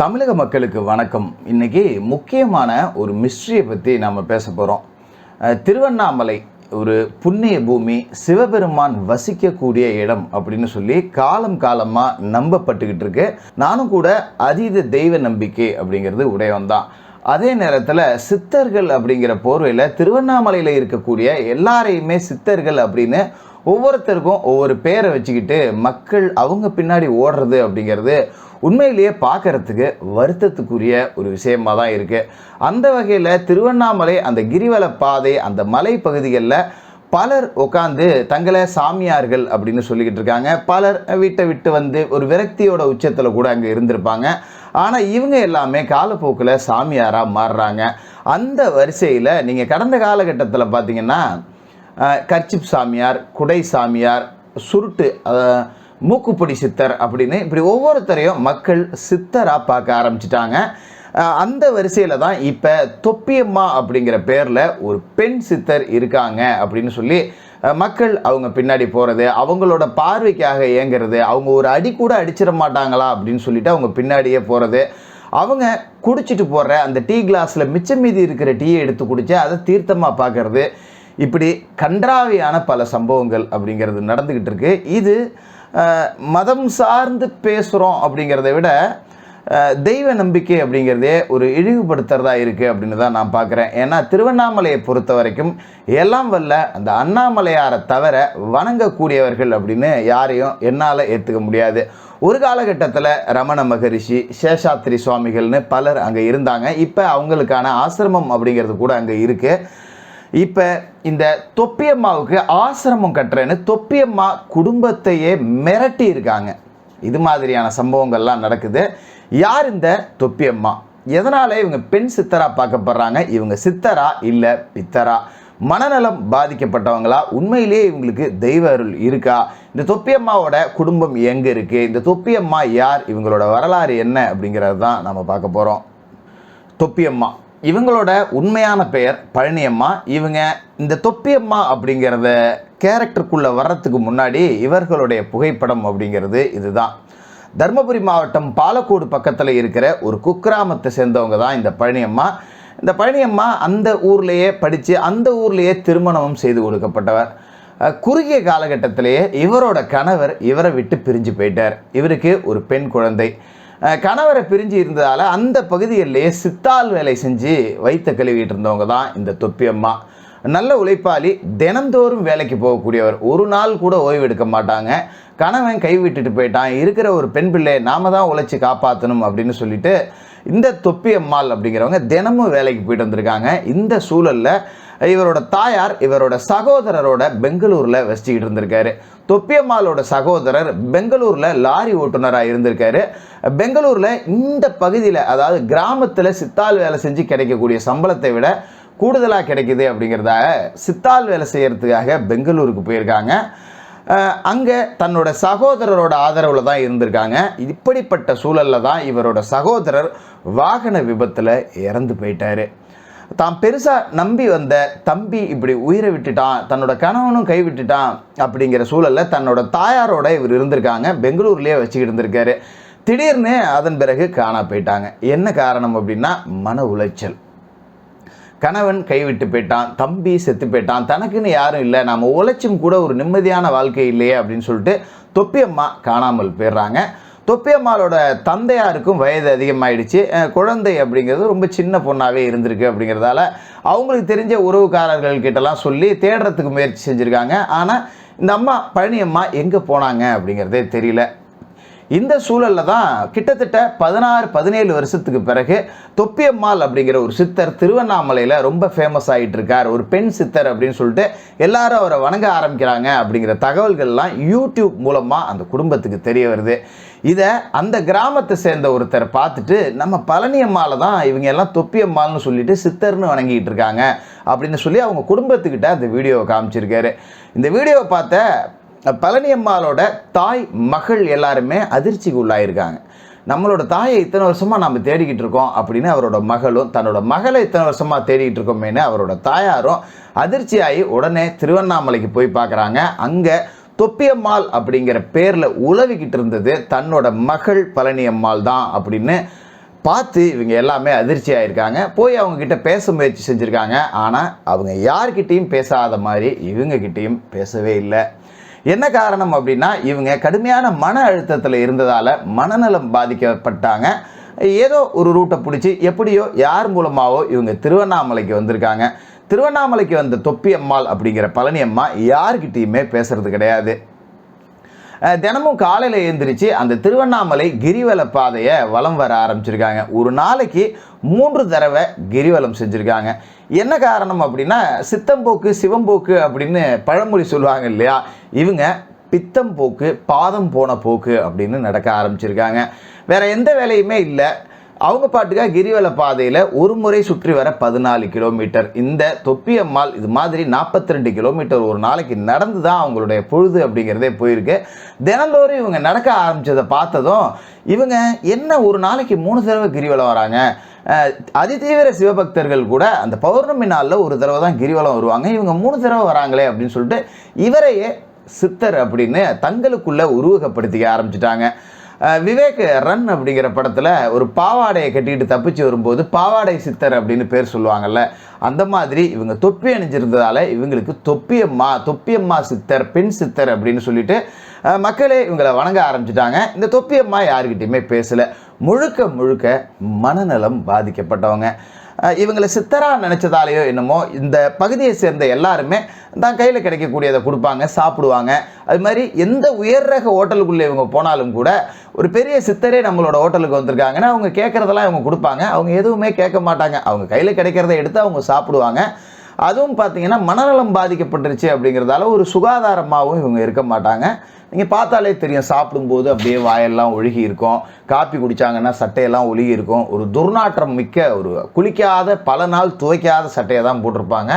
தமிழக மக்களுக்கு வணக்கம். இன்னைக்கு முக்கியமான ஒரு மிஸ்ட்ரியை பற்றி நாம் பேச போகிறோம் திருவண்ணாமலை ஒரு புண்ணிய பூமி சிவபெருமான் வசிக்கக்கூடிய இடம் அப்படின்னு சொல்லி காலம் காலமாக நம்பப்பட்டுக்கிட்டு இருக்கு. நானும் கூட அதீத தெய்வ நம்பிக்கை அப்படிங்கிறது உடையவன் தான். அதே நேரத்தில் சித்தர்கள் அப்படிங்கிற போர்வையில் திருவண்ணாமலையில் இருக்கக்கூடிய எல்லாரையுமே சித்தர்கள் அப்படின்னு ஒவ்வொருத்தருக்கும் ஒவ்வொரு பேரை வச்சுக்கிட்டு மக்கள் அவங்க பின்னாடி ஓடுறது அப்படிங்கிறது உண்மையிலேயே பார்க்கறதுக்கு வருத்தத்துக்குரிய ஒரு விஷயமாக தான் இருக்குது அந்த வகையில் திருவண்ணாமலை அந்த கிரிவல பாதை அந்த மலை பகுதிகளில் பலர் உட்காந்து தங்களை சாமியார்கள் அப்படின்னு சொல்லிக்கிட்டு இருக்காங்க. பலர் வீட்டை விட்டு வந்து ஒரு விரக்தியோட உச்சத்தில் கூட அங்கே இருந்திருப்பாங்க. ஆனால் இவங்க எல்லாமே காலப்போக்கில் சாமியாராக மாறுறாங்க. அந்த வரிசையில் நீங்கள் கடந்த காலகட்டத்தில் பார்த்தீங்கன்னா கர்ச்சிப் சாமியார் குடை சாமியார் சுருட்டு மூக்குப்பொடி சித்தர் அப்படின்னு இப்படி ஒவ்வொருத்தரையும் மக்கள் சித்தராக பார்க்க ஆரம்பிச்சிட்டாங்க. அந்த வரிசையில் தான் இப்போ தொப்பியம்மா அப்படிங்கிற பேரில் ஒரு பெண் சித்தர் இருக்காங்க அப்படின்னு சொல்லி மக்கள் அவங்க பின்னாடி போகிறது அவங்களோட பார்வைக்காக இயங்குறது அவங்க ஒரு அடி கூட அடிச்சிட மாட்டாங்களா அப்படின்னு சொல்லிட்டு அவங்க பின்னாடியே போகிறது அவங்க குடிச்சிட்டு போடுற அந்த டீ கிளாஸில் மிச்சம் மீதி இருக்கிற டீயை எடுத்து குடித்து அதை தீர்த்தமாக பார்க்கறது. இப்படி கன்றாவியான பல சம்பவங்கள் அப்படிங்கிறது நடந்துக்கிட்டு இருக்குது இது மதம் சார்ந்து பேசுகிறோம் அப்படிங்கிறத விட தெய்வ நம்பிக்கை அப்படிங்கிறதே ஒரு இழிவுபடுத்துறதா இருக்குது அப்படின்னு தான் நான் பார்க்குறேன் ஏன்னா திருவண்ணாமலையை பொறுத்த வரைக்கும் எல்லாம் வல்ல அந்த அண்ணாமலையாரை தவிர வணங்கக்கூடியவர்கள் அப்படின்னு யாரையும் என்னால் ஏற்றுக்க முடியாது. ஒரு காலகட்டத்தில் ரமண மகரிஷி சேஷாத்திரி சுவாமிகள்னு பலர் அங்கே இருந்தாங்க. இப்போ அவங்களுக்கான ஆசிரமம் அப்படிங்கிறது கூட அங்கே இருக்குது இப்போ இந்த தொப்பியம்மாவுக்கு ஆசிரமம் கட்டுறேன்னு தொப்பியம்மா குடும்பத்தையே மிரட்டி இருக்காங்க. இது மாதிரியான சம்பவங்கள்லாம் நடக்குது. யார் இந்த தொப்பியம்மா எதனால் இவங்க பெண் சித்தரா பார்க்கப்படுறாங்க? இவங்க சித்தரா இல்லை பித்தரா? மனநலம் பாதிக்கப்பட்டவங்களா? உண்மையிலேயே இவங்களுக்கு தெய்வ அருள் இருக்கா? இந்த தொப்பியம்மாவோட குடும்பம் எங்கே இருக்குது இந்த தொப்பியம்மா யார்? இவங்களோட வரலாறு என்ன? அப்படிங்கிறது தான் நம்ம பார்க்க போகிறோம் தொப்பியம்மா இவங்களோட உண்மையான பெயர் பழனியம்மா. இவங்க இந்த தொப்பியம்மா அப்படிங்கிறத கேரக்டருக்குள்ளே வர்றதுக்கு முன்னாடி இவர்களுடைய புகைப்படம் அப்படிங்கிறது இதுதான். தருமபுரி மாவட்டம் பாலக்கோடு பக்கத்தில் இருக்கிற ஒரு குக்கிராமத்தை சேர்ந்தவங்க தான் இந்த பழனியம்மா. இந்த பழனியம்மா அந்த ஊர்லேயே படித்து அந்த ஊர்லேயே திருமணமும் செய்து கொடுக்கப்பட்டவர். குறுகிய காலகட்டத்திலேயே இவரோட கணவர் இவரை விட்டு பிரிஞ்சு போயிட்டார். இவருக்கு ஒரு பெண் குழந்தை. கணவரை பிரிஞ்சு இருந்ததால் அந்த பகுதியிலேயே சித்தால் வேலை செஞ்சு வைத்த கழுவிட்டு இருந்தவங்க தான் இந்த தொப்பியம்மா நல்ல உழைப்பாளி தினந்தோறும் வேலைக்கு போகக்கூடியவர். ஒரு நாள் கூட ஓய்வு எடுக்க மாட்டாங்க. கணவன் கைவிட்டுட்டு போயிட்டான். இருக்கிற ஒரு பெண் பிள்ளையை நாம தான் உழைச்சி காப்பாற்றணும் அப்படின்னு சொல்லிட்டு இந்த தொப்பி அம்மாள் அப்படிங்கிறவங்க தினமும் வேலைக்கு போயிட்டு வந்திருக்காங்க. இந்த சூழலில் இவரோட தாயார் இவரோட சகோதரரோட பெங்களூரில் வசிச்சுக்கிட்டு இருந்திருக்காரு. தொப்பியம்மாளோட சகோதரர் பெங்களூரில் லாரி ஓட்டுநராக இருந்திருக்காரு. பெங்களூரில் இந்த பகுதியில் அதாவது கிராமத்தில் சித்தால் வேலை செஞ்சு கிடைக்கக்கூடிய சம்பளத்தை விட கூடுதலாக கிடைக்குது அப்படிங்கிறதாக சித்தால் வேலை செய்கிறதுக்காக பெங்களூருக்கு போயிருக்காங்க. அங்கே தன்னோட சகோதரரோட ஆதரவில் தான் இருந்திருக்காங்க. இப்படிப்பட்ட சூழலில் தான் இவரோட சகோதரர் வாகன விபத்தில் இறந்து போயிட்டாரு. தான் பெருசாக நம்பி வந்த தம்பி இப்படி உயிரை விட்டுட்டான் தன்னோட கணவனும் கைவிட்டுட்டான் அப்படிங்கிற சூழலில் தன்னோட தாயாரோட இவர் இருந்திருக்காங்க. பெங்களூர்லேயே வச்சுக்கிட்டு இருந்திருக்காரு. திடீர்னு அதன் பிறகு காணா போயிட்டாங்க. என்ன காரணம் அப்படின்னா மன உளைச்சல். கணவன் கைவிட்டு போயிட்டான் தம்பி செத்து போயிட்டான் தனக்குன்னு யாரும் இல்லை நாம் உழைச்சும் கூட ஒரு நிம்மதியான வாழ்க்கை இல்லையே அப்படின்னு சொல்லிட்டு தொப்பியம்மா காணாமல் போயிடுறாங்க. தொப்பியம்மாளோட தந்தையாருக்கும் வயது அதிகமாகிடுச்சு குழந்தை அப்படிங்கிறது ரொம்ப சின்ன பொண்ணாகவே இருந்திருக்கு அப்படிங்கிறதால அவங்களுக்கு தெரிஞ்ச உறவுக்காரர்கள் கிட்டலாம் சொல்லி தேடுறதுக்கு முயற்சி செஞ்சுருக்காங்க. ஆனால் இந்த அம்மா பழனியம்மா எங்கே போனாங்க அப்படிங்கிறதே தெரியல. இந்த சூழலில் தான் கிட்டத்தட்ட பதினாறு பதினேழு வருஷத்துக்கு பிறகு தொப்பியம்மாள் அப்படிங்கிற ஒரு சித்தர் திருவண்ணாமலையில் ரொம்ப ஃபேமஸ் ஆகிட்டு இருக்கார் ஒரு பெண் சித்தர் அப்படின்னு சொல்லிட்டு எல்லாரும் அவரை வணங்க ஆரம்பிக்கிறாங்க அப்படிங்கிற தகவல்கள்லாம் யூடியூப் மூலமாக அந்த குடும்பத்துக்கு தெரிய வருது. இதை அந்த கிராமத்தை சேர்ந்த ஒருத்தர் பார்த்துட்டு நம்ம பழனியம்மால தான் இவங்க எல்லாம் தொப்பியம்மாள்னு சொல்லிட்டு சித்தர்னு வணங்கிட்டு இருக்காங்க அப்படின்னு சொல்லி அவங்க குடும்பத்துக்கிட்ட அந்த வீடியோவை காமிச்சிருக்காரு. இந்த வீடியோவை பார்த்த பழனியம்மாளோட தாய் மகள் எல்லாருமே அதிர்ச்சிக்கு உள்ளாயிருக்காங்க. நம்மளோட தாயை இத்தனை வருஷமாக நம்ம தேடிக்கிட்டு இருக்கோம் அப்படின்னு அவரோட மகளும் தன்னோட மகளை இத்தனை வருஷமாக தேடிக்கிட்டு இருக்கோமேனு அவரோட தாயாரும் அதிர்ச்சியாகி உடனே திருவண்ணாமலைக்கு போய் பார்க்குறாங்க. அங்கே தொப்பியம்மாள் அப்படிங்கிற பேரில் உலவிக்கிட்டு இருந்தது தன்னோட மகள் பழனியம்மாள் தான் அப்படின்னு பார்த்து இவங்க எல்லாமே அதிர்ச்சி ஆயிருக்காங்க போய் அவங்கக்கிட்ட பேச முயற்சி செஞ்சுருக்காங்க. ஆனால் அவங்க யார்கிட்டேயும் பேசாத மாதிரி இவங்கக்கிட்டேயும் பேசவே இல்லை. என்ன காரணம் அப்படின்னா இவங்க கடுமையான மன அழுத்தத்தில் இருந்ததால் மனநலம் பாதிக்கப்பட்டாங்க. ஏதோ ஒரு ரூட்டை பிடிச்சி எப்படியோ யார் மூலமாகவோ இவங்க திருவண்ணாமலைக்கு வந்திருக்காங்க. திருவண்ணாமலைக்கு வந்த தொப்பி அம்மாள் அப்படிங்கிற பழனி அம்மா யார்கிட்டயுமே பேசுறது கிடையாது. தினமும் காலையில் எழுந்திரிச்சு அந்த திருவண்ணாமலை கிரிவல பாதையை வலம் வர ஆரம்பிச்சிருக்காங்க. ஒரு நாளைக்கு மூன்று தடவை கிரிவலம் செஞ்சுருக்காங்க. என்ன காரணம் அப்படின்னா சித்தம்போக்கு சிவம்போக்கு அப்படின்னு பழமொழி சொல்லுவாங்க இல்லையா? இவங்க பித்தம் போக்கு பாதம் போன போக்கு அப்படின்னு நடக்க ஆரம்பிச்சிருக்காங்க. வேற எந்த வேலையுமே இல்லை. அவங்க பாட்டுக்காக கிரிவல பாதையில் ஒரு முறை சுற்றி வர பதினாலு கிலோமீட்டர். இந்த தொப்பியம்மாள் இது மாதிரி நாற்பத்தி ரெண்டு கிலோமீட்டர் ஒரு நாளைக்கு நடந்து தான் அவங்களுடைய பொழுது அப்படிங்கிறதே போயிருக்கு. தினந்தோறும் இவங்க நடக்க ஆரம்பித்ததை பார்த்ததும் இவங்க என்ன ஒரு நாளைக்கு மூணு தடவை கிரிவலம் வராங்க? அதிதீவிர சிவபக்தர்கள் கூட அந்த பௌர்ணமி நாளில் ஒரு தடவை தான் கிரிவலம் வருவாங்க. இவங்க மூணு தடவை வராங்களே அப்படின்னு சொல்லிட்டு இவரையே சித்தர் அப்படின்னு தங்களுக்குள்ள உருவகப்படுத்திக்க ஆரம்பிச்சிட்டாங்க. விவேக் ரன் அப்படிங்கிற படத்தில் ஒரு பாவாடையை கட்டிக்கிட்டு தப்பிச்சு வரும்போது பாவாடை சித்தர் அப்படின்னு பேர் சொல்லுவாங்கல்ல அந்த மாதிரி இவங்க தொப்பி அணிஞ்சிருந்ததால் இவங்களுக்கு தொப்பியம்மா தொப்பியம்மா சித்தர் பெண் சித்தர் அப்படின்னு சொல்லிட்டு மக்களே இவங்களை வணங்க ஆரம்பிச்சிட்டாங்க. இந்த தொப்பியம்மா யாருக்கிட்டையுமே பேசலை. முழுக்க முழுக்க மனநலம் பாதிக்கப்பட்டவங்க. இவங்களை சித்தரா நினச்சதாலேயோ என்னமோ இந்த பகுதியை சேர்ந்த எல்லாருமே தான் கையில் கிடைக்கக்கூடியதை கொடுப்பாங்க சாப்பிடுவாங்க. அது மாதிரி எந்த உயர் ரக ஹோட்டலுக்குள்ளே இவங்க போனாலும் கூட ஒரு பெரிய சித்தரே நம்மளோட ஹோட்டலுக்கு வந்திருக்காங்கன்னா அவங்க கேட்குறதெல்லாம் இவங்க கொடுப்பாங்க. அவங்க எதுவுமே கேட்க மாட்டாங்க. அவங்க கையில் கிடைக்கிறத எடுத்து அவங்க சாப்பிடுவாங்க. அதுவும் பார்த்தீங்கன்னா மனநலம் பாதிக்கப்பட்டுருச்சு அப்படிங்கிறதால ஒரு சுகாதாரமாகவும் இவங்க இருக்க மாட்டாங்க. நீங்கள் பார்த்தாலே தெரியும் சாப்பிடும்போது அப்படியே வாயெல்லாம் ஒழுகி இருக்கும். காப்பி குடித்தாங்கன்னா சட்டையெல்லாம் ஒழுகி இருக்கும். ஒரு துர்நாற்றம் மிக்க ஒரு குளிக்காத பல நாள் துவைக்காத சட்டையை தான் போட்டிருப்பாங்க.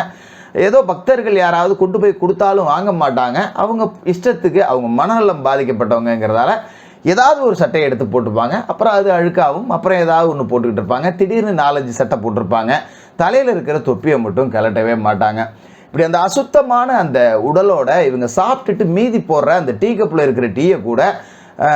ஏதோ பக்தர்கள் யாராவது கொண்டு போய் கொடுத்தாலும் வாங்க மாட்டாங்க. அவங்க இஷ்டத்துக்கு அவங்க மனநலம் பாதிக்கப்பட்டவங்கங்கிறதால ஏதாவது ஒரு சட்டையை எடுத்து போட்டுப்பாங்க அப்புறம் அது அழுக்காகவும் அப்புறம் ஏதாவது ஒன்று போட்டுக்கிட்டு இருப்பாங்க. திடீர்னு நாலஞ்சு சட்டை போட்டிருப்பாங்க. தலையில் இருக்கிற தொப்பியை மட்டும் கலட்டவே மாட்டாங்க. இப்படி அந்த அசுத்தமான அந்த உடலோட இவங்க சாப்பிட்டுட்டு மீதி போடுற அந்த டீ கப்பில் இருக்கிற டீயை கூட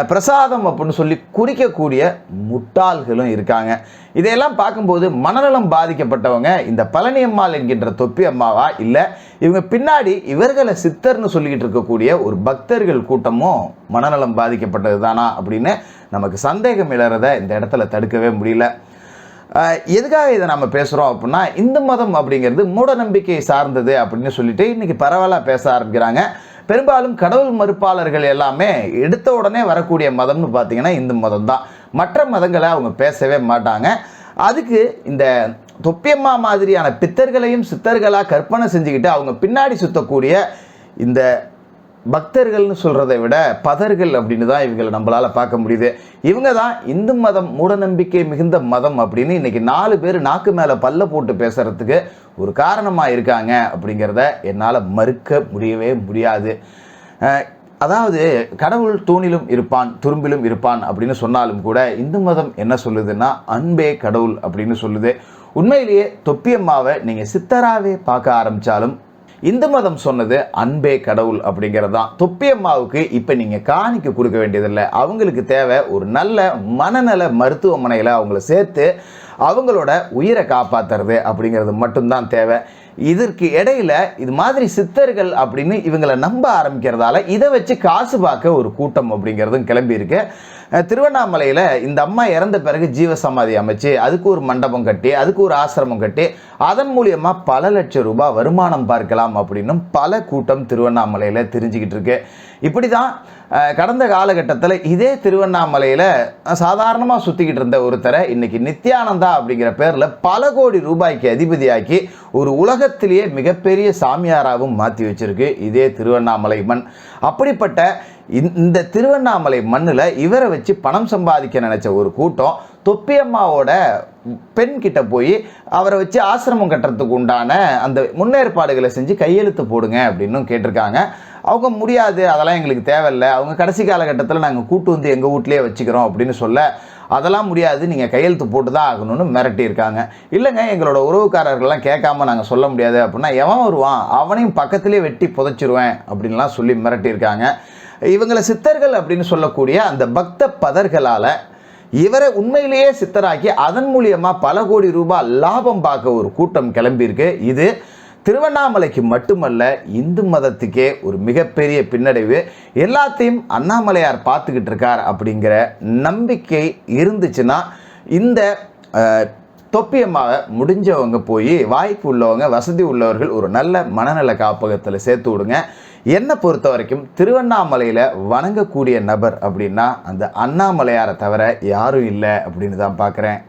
பிரசாதம் அப்படின்னு சொல்லி குறிக்கக்கூடிய முட்டாள்களும் இருக்காங்க. இதையெல்லாம் பார்க்கும்போது மனநலம் பாதிக்கப்பட்டவங்க இந்த பழனியம்மாள் என்கின்ற தொப்பி அம்மாவா இல்லை இவங்க பின்னாடி இவர்களை சித்தர்னு சொல்லிக்கிட்டு இருக்கக்கூடிய ஒரு பக்தர்கள் கூட்டமும் மனநலம் பாதிக்கப்பட்டது தானா அப்படின்னு நமக்கு சந்தேகம் இழறதை இந்த இடத்துல தடுக்கவே முடியல. எதுக்காக இதை நம்ம பேசுகிறோம் அப்படின்னா இந்து மதம் அப்படிங்கிறது மூட நம்பிக்கை சார்ந்தது அப்படின்னு சொல்லிட்டு இன்றைக்கி பரவாயில்ல பேச ஆரம்பிக்கிறாங்க. பெரும்பாலும் கடவுள் மறுப்பாளர்கள் எல்லாமே எடுத்த உடனே வரக்கூடிய மதம்னு பார்த்தீங்கன்னா இந்து மதம் தான். மற்ற மதங்களை அவங்க பேசவே மாட்டாங்க. அதுக்கு இந்த தொப்பியம்மா மாதிரியான பித்தர்களையும் சித்தர்களாக கற்பனை செஞ்சுக்கிட்டு அவங்க பின்னாடி சுற்றக்கூடிய இந்த பக்தர்கள்னு சொல்கிறதை விட பதர்கள் அப்படின்னு தான் இவங்களை நம்மளால் பார்க்க முடியுது. இவங்க தான் இந்து மதம் மூடநம்பிக்கை மிகுந்த மதம் அப்படின்னு இன்னைக்கு நாலு பேர் நாக்கு மேலே பல்ல போட்டு பேசுகிறதுக்கு ஒரு காரணமாக இருக்காங்க அப்படிங்கிறத என்னால் மறுக்க முடியவே முடியாது. அதாவது கடவுள் தூணிலும் இருப்பான் துரும்பிலும் இருப்பான் அப்படின்னு சொன்னாலும் கூட இந்து மதம் என்ன சொல்லுதுன்னா அன்பே கடவுள் அப்படின்னு சொல்லுது. உண்மையிலேயே தொப்பியம்மாவை நீங்கள் சித்தராகவே பார்க்க ஆரம்பித்தாலும் இந்து மதம் சொன்னது அன்பே கடவுள் அப்படிங்கிறது தான் தொப்பியம்மாவுக்கு இப்போ நீங்கள் காணிக்க கொடுக்க வேண்டியதில்லை. அவங்களுக்கு தேவை ஒரு நல்ல மனநல மருத்துவமனையில் அவங்கள சேர்த்து அவங்களோட உயிரை காப்பாற்றுறது அப்படிங்கிறது மட்டும்தான் தேவை. இதற்கு இடையில இது மாதிரி சித்தர்கள் அப்படின்னு இவங்களை நம்ப ஆரம்பிக்கிறதால இதை வச்சு காசு பார்க்க ஒரு கூட்டம் அப்படிங்கிறதும் கிளம்பியிருக்கு. திருவண்ணாமலையில் இந்த அம்மா இறந்த பிறகு ஜீவசமாதி அமைச்சு அதுக்கு ஒரு மண்டபம் கட்டி அதுக்கு ஒரு ஆசிரமம் கட்டி அதன் மூலியமாக பல லட்சம் ரூபாய் வருமானம் பார்க்கலாம் அப்படின்னும் பல கூட்டம் திருவண்ணாமலையில் தெரிஞ்சுக்கிட்டு இருக்கு. இப்படி தான் கடந்த காலகட்டத்தில் இதே திருவண்ணாமலையில் சாதாரணமாக சுற்றிக்கிட்டு இருந்த ஒருத்தரை இன்னைக்கு நித்யானந்தா அப்படிங்கிற பேரில் பல கோடி ரூபாய்க்கு அதிபதியாக்கி ஒரு உலகத்திலேயே மிகப்பெரிய சாமியாராகவும் மாற்றி வச்சிருக்கு இதே திருவண்ணாமலை மண். அப்படிப்பட்ட இந்த- திருவண்ணாமலை மண்ணில் இவரை வச்சு பணம் சம்பாதிக்க நினச்ச ஒரு கூட்டம் தொப்பியம்மாவோட பெண் கிட்ட போய் அவரை வச்சு ஆசிரமம் கட்டுறதுக்கு உண்டான அந்த முன்னேற்பாடுகளை செஞ்சு கையெழுத்து போடுங்க அப்படின்னும் கேட்டிருக்காங்க. அவங்க முடியாது அதெல்லாம் எங்களுக்கு தேவையில்லை. அவங்க கடைசி காலகட்டத்தில் நாங்கள் கூட்டு வந்து எங்கள் வீட்லேயே வச்சுக்கிறோம் அப்படின்னு சொல்ல அதெல்லாம் முடியாது நீங்கள் கையெழுத்து போட்டு தான் ஆகணும்னு மிரட்டியிருக்காங்க. இல்லைங்க எங்களோட உறவுக்காரர்கள்லாம் கேட்காம நாங்கள் சொல்ல முடியாது அப்படின்னா எவன் வருவான்? அவனையும் பக்கத்திலே வெட்டி புதைச்சிருவேன் அப்படின்லாம் சொல்லி மிரட்டியிருக்காங்க. இவங்களை சித்தர்கள் அப்படின்னு சொல்லக்கூடிய அந்த பக்த பதர்களால் இவரை உண்மையிலேயே சித்தராக்கி அதன் மூலியமாக பல கோடி ரூபாய் லாபம் பார்க்க ஒரு கூட்டம் கிளம்பியிருக்கு. இது திருவண்ணாமலைக்கு மட்டுமல்ல இந்து மதத்துக்கே ஒரு மிகப்பெரிய பின்னடைவு. எல்லாத்தையும் அண்ணாமலையார் பார்த்துக்கிட்டு இருக்கார் அப்படிங்கிற நம்பிக்கை இருந்துச்சுன்னா இந்த தொப்பியம்மாவை தொப்பியமாக முடிஞ்சவங்க போய் வாய்ப்பு உள்ளவங்க வசதி உள்ளவர்கள் ஒரு நல்ல மனநல காப்பகத்தில் சேர்த்து விடுங்க. என்னை பொறுத்த வரைக்கும் திருவண்ணாமலையில் வணங்கக்கூடிய நபர் அப்படின்னா அந்த அண்ணாமலையாரை தவிர யாரும் இல்லை அப்படின்னு தான் பார்க்குறேன்.